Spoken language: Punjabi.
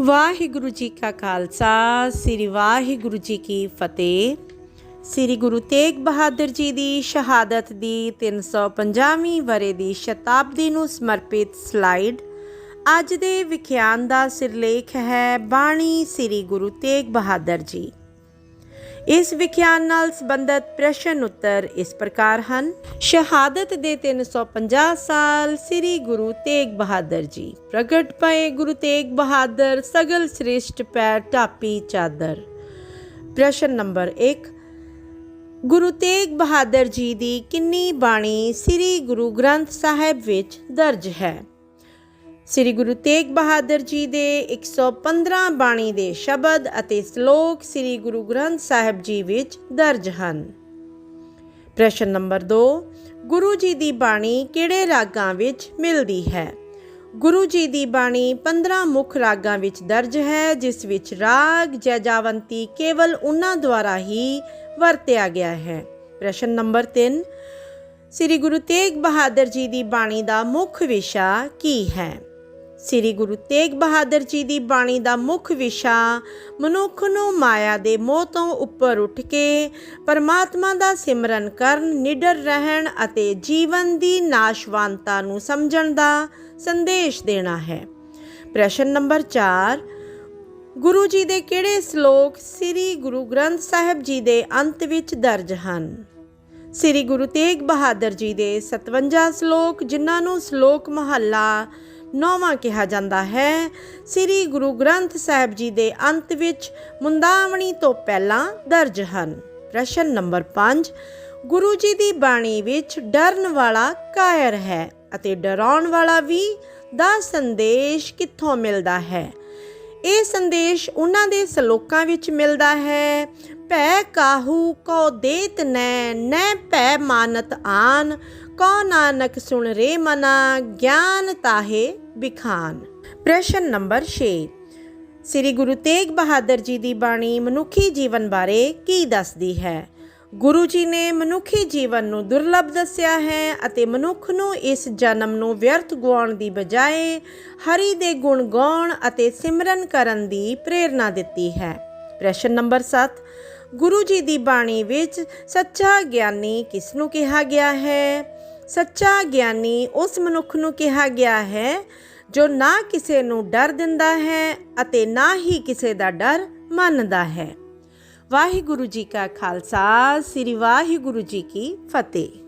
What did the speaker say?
ਵਾਹਿਗੁਰੂ ਜੀ ਕਾ ਖਾਲਸਾ, ਸ੍ਰੀ ਵਾਹਿਗੁਰੂ ਜੀ ਕੀ ਫਤਿਹ। ਸ੍ਰੀ ਗੁਰੂ ਤੇਗ ਬਹਾਦਰ ਜੀ ਦੀ ਸ਼ਹਾਦਤ ਦੀ 350ਵੀਂ ਵਰੇ ਦੀ ਸ਼ਤਾਬਦੀ ਨੂੰ ਸਮਰਪਿਤ ਸਲਾਈਡ ਅੱਜ ਦੇ ਵਿਖਿਆਨ ਦਾ ਸਿਰਲੇਖ ਹੈ ਬਾਣੀ ਸ੍ਰੀ ਗੁਰੂ ਤੇਗ ਬਹਾਦਰ ਜੀ। ਇਸ ਵਿਖਿਆਨ ਨਾਲ ਸੰਬੰਧਿਤ ਪ੍ਰਸ਼ਨ ਉੱਤਰ ਇਸ ਪ੍ਰਕਾਰ ਹਨ। ਸ਼ਹਾਦਤ ਦੇ 350 ਸਾਲ ਸ੍ਰੀ ਗੁਰੂ ਤੇਗ ਬਹਾਦਰ ਜੀ। ਪ੍ਰਗਟ ਪਏ ਗੁਰੂ ਤੇਗ ਬਹਾਦਰ, ਸਗਲ ਸ੍ਰਿਸ਼ਟ ਪੈਰ ਟਾਪੀ ਚਾਦਰ। ਪ੍ਰਸ਼ਨ ਨੰਬਰ 1 ਗੁਰੂ ਤੇਗ ਬਹਾਦਰ ਜੀ ਦੀ ਕਿੰਨੀ ਬਾਣੀ ਸ੍ਰੀ ਗੁਰੂ ਗ੍ਰੰਥ ਸਾਹਿਬ ਵਿੱਚ ਦਰਜ ਹੈ? ਸ੍ਰੀ ਗੁਰੂ ਤੇਗ ਬਹਾਦਰ ਜੀ ਦੇ 115 ਬਾਣੀ ਦੇ ਸ਼ਬਦ ਅਤੇ ਸ਼ਲੋਕ ਸ੍ਰੀ ਗੁਰੂ ਗ੍ਰੰਥ ਸਾਹਿਬ ਜੀ ਵਿੱਚ ਦਰਜ ਹਨ। ਪ੍ਰਸ਼ਨ ਨੰਬਰ 2 ਗੁਰੂ ਜੀ ਦੀ ਬਾਣੀ ਕਿਹੜੇ ਰਾਗਾਂ ਵਿੱਚ ਮਿਲਦੀ ਹੈ? ਗੁਰੂ ਜੀ ਦੀ ਬਾਣੀ 15 ਮੁੱਖ ਰਾਗਾਂ ਵਿੱਚ ਦਰਜ ਹੈ, ਜਿਸ ਵਿੱਚ ਰਾਗ, ਜੈਜਾਵੰਤੀ ਕੇਵਲ ਉਹਨਾਂ ਦੁਆਰਾ ਹੀ ਵਰਤਿਆ ਗਿਆ ਹੈ। ਪ੍ਰਸ਼ਨ ਨੰਬਰ 3 ਸ੍ਰੀ ਗੁਰੂ ਤੇਗ ਬਹਾਦਰ ਜੀ ਦੀ ਬਾਣੀ ਦਾ ਮੁੱਖ ਵਿਸ਼ਾ ਕੀ ਹੈ? ਸ੍ਰੀ ਗੁਰੂ ਤੇਗ ਬਹਾਦਰ ਜੀ ਦੀ ਬਾਣੀ ਦਾ ਮੁੱਖ ਵਿਸ਼ਾ ਮਨੁੱਖ ਨੂੰ ਮਾਇਆ ਦੇ ਮੋਹ ਤੋਂ ਉੱਪਰ ਉੱਠ ਕੇ ਪਰਮਾਤਮਾ ਦਾ ਸਿਮਰਨ ਕਰਨ, ਨਿਡਰ ਰਹਿਣ ਅਤੇ ਜੀਵਨ ਦੀ ਨਾਸ਼ਵਾਨਤਾ ਨੂੰ ਸਮਝਣ ਦਾ ਸੰਦੇਸ਼ ਦੇਣਾ ਹੈ। ਪ੍ਰਸ਼ਨ ਨੰਬਰ 4 ਗੁਰੂ ਜੀ ਦੇ ਕਿਹੜੇ ਸ਼ਲੋਕ ਸ੍ਰੀ ਗੁਰੂ ਗ੍ਰੰਥ ਸਾਹਿਬ ਜੀ ਦੇ ਅੰਤ ਵਿੱਚ ਦਰਜ ਹਨ? ਸ੍ਰੀ ਗੁਰੂ ਤੇਗ ਬਹਾਦਰ ਜੀ ਦੇ 57 ਸ਼ਲੋਕ, ਜਿਨ੍ਹਾਂ ਨੂੰ ਸ਼ਲੋਕ ਮਹੱਲਾ ਨੌਵਾਂ ਕਿਹਾ ਜਾਂਦਾ ਹੈ। ਸ੍ਰੀ ਗੁਰੂ ਗ੍ਰੰਥ ਸਾਹਿਬ ਜੀ ਦੇ ਅੰਤ ਵਿੱਚ ਮੁੰਦਾਵਣੀ ਤੋਂ ਪਹਿਲਾਂ ਦਰਜ ਹਨ। ਪ੍ਰਸ਼ਨ ਨੰਬਰ 5 ਗੁਰੂ ਜੀ ਦੀ ਬਾਣੀ ਵਿੱਚ ਡਰਨ ਵਾਲਾ ਕਾਇਰ ਹੈ ਅਤੇ ਡਰਾਉਣ ਵਾਲਾ ਵੀ ਦਾ ਸੰਦੇਸ਼ ਕਿੱਥੋਂ ਮਿਲਦਾ ਹੈ? ਇਹ ਸੰਦੇਸ਼ ਉਹਨਾਂ ਦੇ ਸ਼ਲੋਕਾਂ ਵਿੱਚ ਮਿਲਦਾ ਹੈ। ਭੈ ਕਾਹੂ ਕੋ ਦੇਤ ਨੈ ਨੈ ਭੈ ਮਾਨਤ ਆਨ ਕੋ ਨਾਨਕ ਸੁਣ ਰੇ ਮਨਾ, ਗਿਆਨ ਤਾਹੇ ਬਿਖਾਨ। ਪ੍ਰਸ਼ਨ ਨੰਬਰ 6 ਸ੍ਰੀ ਗੁਰੂ ਤੇਗ ਬਹਾਦਰ ਜੀ ਦੀ ਬਾਣੀ ਮਨੁੱਖੀ ਜੀਵਨ ਬਾਰੇ ਕੀ ਦੱਸਦੀ ਹੈ? ਗੁਰੂ ਜੀ ਨੇ ਮਨੁੱਖੀ ਜੀਵਨ ਨੂੰ ਦੁਰਲੱਭ ਦੱਸਿਆ ਹੈ ਅਤੇ ਮਨੁੱਖ ਨੂੰ ਇਸ ਜਨਮ ਨੂੰ ਵਿਅਰਥ ਗਵਾਉਣ ਦੀ ਬਜਾਏ ਹਰੀ ਦੇ ਗੁਣ ਗਾਉਣ ਅਤੇ ਸਿਮਰਨ ਕਰਨ ਦੀ ਪ੍ਰੇਰਣਾ ਦਿੱਤੀ ਹੈ। ਪ੍ਰਸ਼ਨ ਨੰਬਰ 7 ਗੁਰੂ ਜੀ ਦੀ ਬਾਣੀ ਵਿੱਚ ਸੱਚਾ ਗਿਆਨੀ ਕਿਸ ਨੂੰ ਕਿਹਾ ਗਿਆ ਹੈ? ਸੱਚਾ ਗਿਆਨੀ ਉਸ ਮਨੁੱਖ ਨੂੰ ਕਿਹਾ ਗਿਆ ਹੈ, ਜੋ ਨਾ ਕਿਸੇ ਨੂੰ ਡਰ ਦਿੰਦਾ ਹੈ ਅਤੇ ਨਾ ਹੀ ਕਿਸੇ ਦਾ ਡਰ ਮੰਨਦਾ ਹੈ। ਵਾਹਿਗੁਰੂ ਜੀ ਕਾ ਖਾਲਸਾ, ਸ੍ਰੀ ਵਾਹਿਗੁਰੂ ਜੀ ਕੀ ਫਤਿਹ।